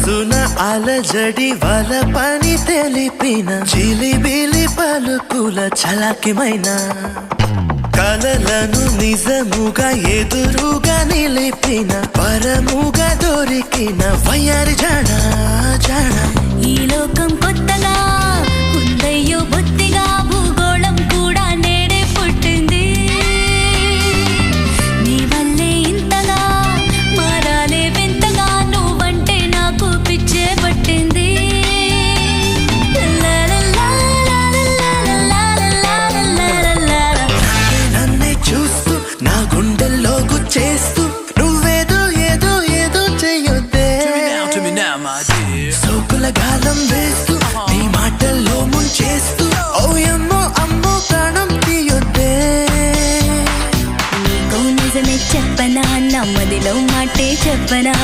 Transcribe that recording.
మనసున అలజడి వల పని తెలిపిన చిలిబిలి పలుకుల చలాకిమైన కలలను నిజముగా ఎదురుగా నిలిపిన పరముగా దొరికిన వయ్యారి జాడ సోకుల గాలం వేస్తూ నీ మాటల్లో ముంచేస్తూ ఓ అమ్మో అమ్మో ప్రాణం తీయొద్దే. నీకు నిజమే చెప్పనా నమ్మదిలో మాటే చెప్పనా?